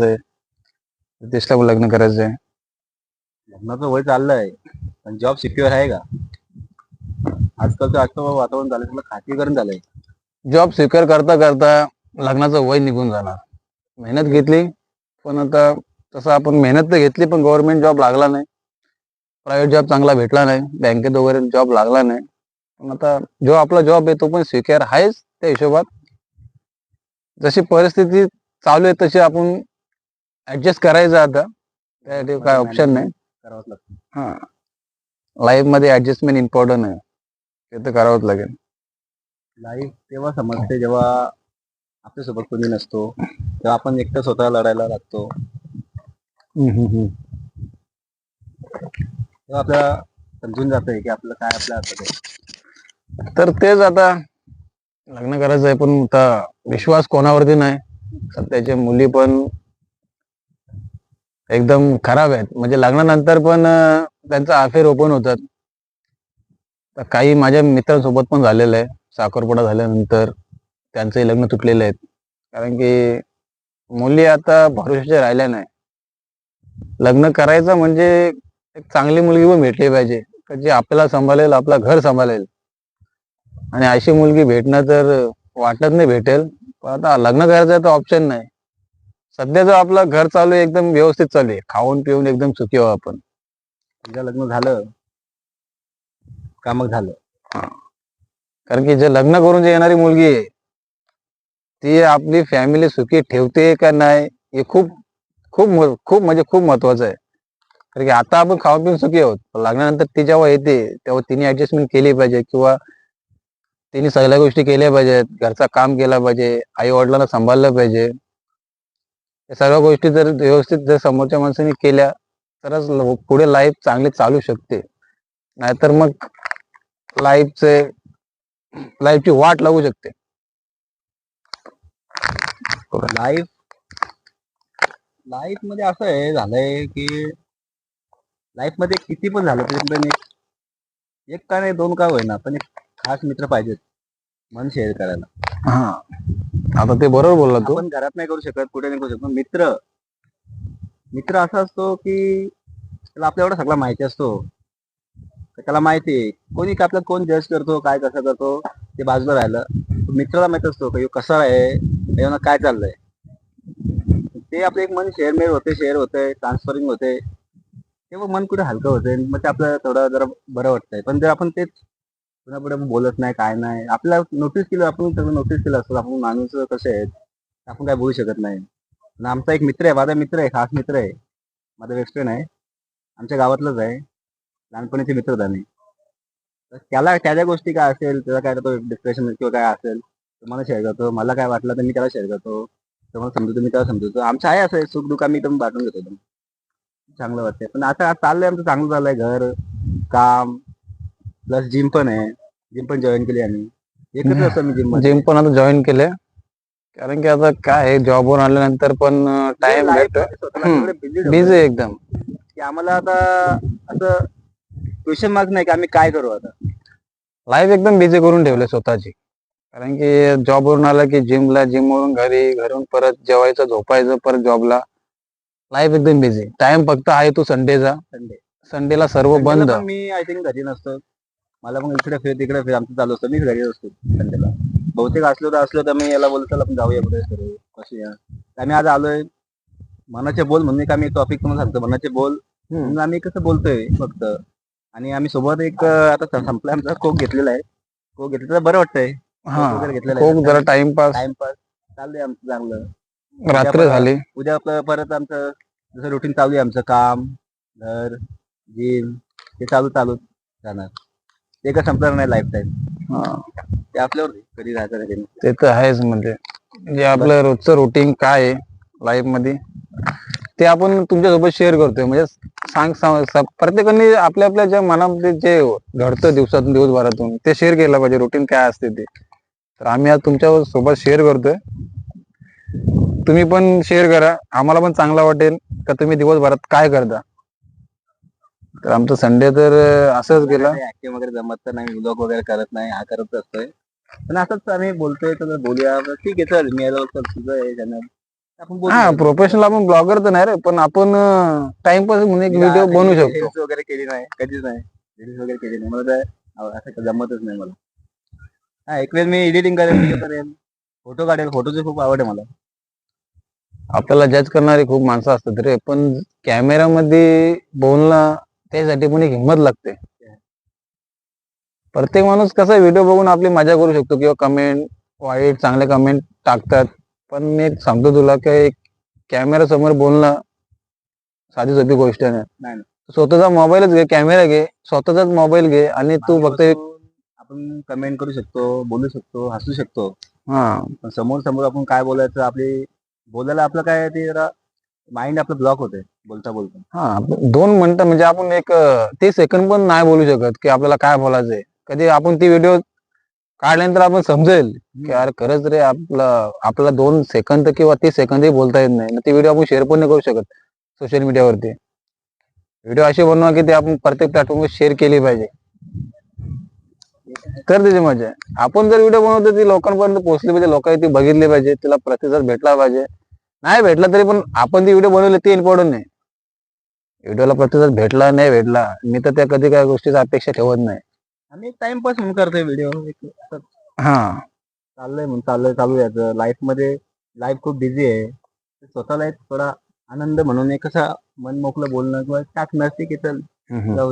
करायचंय रितेशला लग्न करायचंय. लग्नाचं वय चाललंय. पण जॉब सिक्युअर आहे का? आजकालचं आजचं वातावरण झालं सगळं खातीकरण झालंय. जॉब स्वीकार करता करता लग्नाचं वय निघून जाणार. मेहनत घेतली पण आता तसं आपण मेहनत तर घेतली पण गव्हर्नमेंट जॉब लागला नाही. प्रायव्हेट जॉब चांगला भेटला नाही. बँकेत वगैरे जॉब लागला नाही. पण आता जो आपला जॉब आहे तो पण स्वीकार आहेच त्या हिशोबात. जशी परिस्थिती चालू आहे तशी आपण ऍडजस्ट करायचं आता. त्यासाठी काय ऑप्शन नाही करावंच लागतं. हा. लाईफमध्ये ऍडजस्टमेंट इम्पॉर्टंट आहे. ते तर करावंच लागेल. लाईफ तेव्हा समजते जेव्हा आपल्यासोबत कोणी नसतो. तेव्हा आपण एकटं स्वतः लढायला लागतो. तेव्हा आपल्याला समजून जातंय की आपलं काय आपल्या हातात आहे. तर तेच आता लग्न करायचं आहे पण आता विश्वास कोणावरती नाही. सध्याच्या मुली पण एकदम खराब आहेत. म्हणजे लग्नानंतर पण त्यांचं अफेअर ओपन होतात. तर काही माझ्या मित्रांसोबत पण झालेलं आहे. साखरपुडा झाल्यानंतर त्यांचंही लग्न तुटलेलं आहेत कारण की मुली आता भरोशाच्या राहिल्या नाही. लग्न करायचं म्हणजे एक चांगली मुलगी पण भेटली पाहिजे. जी आपल्याला सांभाळेल आपला घर सांभाळेल. आणि अशी मुलगी भेटणं तर वाटत नाही भेटेल. पण आता लग्न करायचं तर ऑप्शन नाही. सध्या जो आपलं घर चालू आहे एकदम व्यवस्थित चालू आहे. खाऊन पिऊन एकदम सुखी व्हावं आपण. तुझं लग्न झालं का मग झालं कारण की जे लग्न करून जे येणारी मुलगी आहे ती आपली फॅमिली सुखी ठेवते का नाही हे खूप खूप खूप म्हणजे खूप महत्वाचं आहे. कारण की आता आपण खाऊन पिऊन सुखी आहोत. पण लग्नानंतर ती जेव्हा येते तेव्हा तिने ऍडजस्टमेंट केली पाहिजे किंवा तिने सगळ्या गोष्टी केल्या पाहिजेत. घरचा काम केला पाहिजे. आई वडिलांना सांभाळलं पाहिजे. या सर्व गोष्टी जर व्यवस्थित जर समोरच्या माणसाने केल्या तरच पुढे लाईफ चांगली चालू शकते. नाहीतर मग लाईफचे लाईफची वाट लागू शकते. लाईफ लाईफमध्ये असं आहे झालंय की लाईफमध्ये किती पण झालं तरी पण एक एक का नाही दोन का होईना पण एक खास मित्र पाहिजेत मन शेअर करायला. हा. आता ते बरोबर बोलला तू. आपण घरात नाही करू शकत कुठे नाही करू शकत. पण मित्र मित्र असा असतो की त्याला आपल्या एवढा सगळा माहिती असतो. तर त्याला माहिती आहे कोणी का आपल्याला कोण जज करतो काय कसं करतो ते बाजूला राहिलं. मित्राला माहीत असतो की कसा आहे काय चाललंय. ते आपलं एक मन शेअर होते शेअर होते ट्रान्सफरिंग होते. तेव्हा मन कुठे हलकं होते मग ते आपल्याला थोडं जरा बरं वाटतंय. पण जर आपण तेच पुढे बोलत नाही काय नाही. आपल्याला नोटीस केलं आपण सगळं नोटीस केलं असतं. आपण माणूस कसे आहेत आपण काय बोलू शकत नाही. आणि आमचा एक मित्र आहे माझा मित्र आहे खास मित्र आहे. माझा बेस्ट फ्रेंड आहे. आमच्या गावातलाच आहे. लहानपणीचे मित्र त्याने तर त्याला त्याच्या गोष्टी काय असेल त्याला काय करतो डिप्रेशन किंवा काय असेल तुम्हाला मला शेअर करतो. मला काय वाटलं तर मी त्याला शेअर करतो. तर मला समजतो मी त्याला समजवतो आमचं आहे असं सुख दुःख आम्ही एकदम बाटून घेतो चांगलं वाटतंय. पण आता चाललंय आमचं चांगलं चाललंय घर काम. प्लस जिम पण आहे. जिम पण जॉईन केली आम्ही. एकत्र असतो मी जिम जिम पण आता जॉईन केले कारण की आता काय आहे जॉबवर आल्यानंतर पण टाइम भेटतो. बिझी एकदम. की आम्हाला आता असं क्वेश्चन मार्क नाही की आम्ही काय करू आता. लाईफ एकदम बिझी करून ठेवले स्वतःची. कारण की जॉबवरून आला की जिमला जिमवरून घरी घरून परत जेवायचं झोपायचं परत जॉबला लाईफ एकदम बिझी टाइम फक्त आहे तो संडेचा संडे संडेला सर्व बंद. मी आय थिंक घरी नसतो मला मग इकडे फिर तिकडे फिर. आमचं चालू असतं. मी घरी असतो. संडेला. बहुतेक असलो तर असलो तर मी याला बोलतो चला आपण जाऊया कुठे करू कशी आम्ही आज आलोय. मनाचे बोल म्हणून एक आम्ही टॉपिक तुम्हाला सांगतो. मनाचे बोल म्हणून आम्ही कसं बोलतोय फक्त. आणि आम्ही सोबत एक आता सं- संपलाय आमचा कोक घेतलेला आहे. कोक घेतलेला बरं वाटतंय. हा. घेतलेला जरा टाइमपास टाइमपास चाललंय आमचं चांगलं. रात्र झाली. उद्या आपलं परत आमचं जसं रुटीन चालू आहे आमचं काम घर जिम ते चालू चालू राहणार ते का संपणार नाही लाईफ टाईम. ते आपल्यावर आहे, कधी कधी. ते तर आहेच म्हणजे. जे आपलं रोजचं रुटीन काय आहे लाईफमध्ये ते आपण तुमच्यासोबत शेअर करतोय. म्हणजे सांग सांग- स- प्रत्येकाने आपल्या आपल्या ज्या मनामध्ये जे घडतं दिवसातून दिवसभरातून ते शेअर केलं पाहिजे. रुटीन काय असते ते. तर आम्ही आज तुमच्यासोबत शेअर करतोय. तुम्ही पण शेअर करा. आम्हाला पण चांगला वाटेल. का तुम्ही दिवसभरात काय करता? तर आमचं संडे तर असंच गेलं. active वगैरे जमत तर नाही व्लॉग वगैरे करत नाही हा करत असतोय. पण असंच आम्ही बोलतोय तर बोलूया. तर ठीक आहे चल मी याला चल तुझं channel. आपण हा. प्रोफेशनल आपण ब्लॉगर तर नाही रे पण आपण टाइमपास म्हणून एक मी व्हिडिओ आज बनवू reels शकतो. वगैरे केली नाही कधीच नाही. रील्स वगैरे केली नाही. मला आव- असं काही जमतच नाही मला. हा एक वेळ मी एडिटिंग करेल video करेल. फोटो काढेल फोटोची खूप आवड आहे मला. आपल्याला जज करणारी खूप माणसं असतात रे पण कॅमेरामध्ये बोलणं त्यासाठी पण एक हिंमत लागते. प्रत्येक माणूस कसा व्हिडिओ बघून आपली मजा करू शकतो किंवा कमेंट वाईट चांगले कमेंट टाकतात. पण मी एक सांगतो तुला की कॅमेरा समोर बोलणं साधी सोपी गोष्ट नाही. स्वतःचा मोबाईलच घे कॅमेरा घे स्वतःचाच मोबाईल घे आणि तू फक्त एक आपण कमेंट करू शकतो बोलू शकतो हसू शकतो. हा. पण समोर समोर आपण काय बोलायचं आपली बोलायला आपलं काय ते जरा माइंड आपलं ब्लॉक होते बोलता बोलता. हा दोन मिनिटं म्हणजे आपण एक अं, तीस सेकंड पण नाही बोलू शकत की आपल्याला काय बोलायचंय. कधी आपण ती व्हिडिओ काढल्यानंतर आपण समजेल की अरे खरंच रे आपलं आपला दोन सेकंद किंवा तीस सेकंदही बोलता येत नाही. ती व्हिडिओ आपण शेअर पण नाही करू शकत सोशल मीडियावरती व्हिडिओ असे बनवा की ते आपण प्रत्येक प्लॅटफॉर्मवर शेअर केली पाहिजे. तर त्याची मजा आहे. आपण जर व्हिडिओ बनवतो ती लोकांपर्यंत पोहोचली पाहिजे लोकांनी ती बघितली पाहिजे तिला प्रतिसाद भेटला पाहिजे. नाही भेटला तरी पण आपण ती व्हिडिओ बनवली ते इम्पॉर्टंट नाही. व्हिडिओला प्रतिसाद भेटला नाही भेटला. मी तर त्या कधी काय गोष्टीचा अपेक्षा ठेवत नाही. आम्ही टाइमपास म्हणून करतोय व्हिडिओ हा. चाललंय म्हणून चाललंय चालू याचं लाईफमध्ये लाईफ खूप बिझी आहे. स्वतःला एक थोडा आनंद म्हणून एक असा मन मोकळं बोलणं किंवा टाकणं असते की चल. जाऊ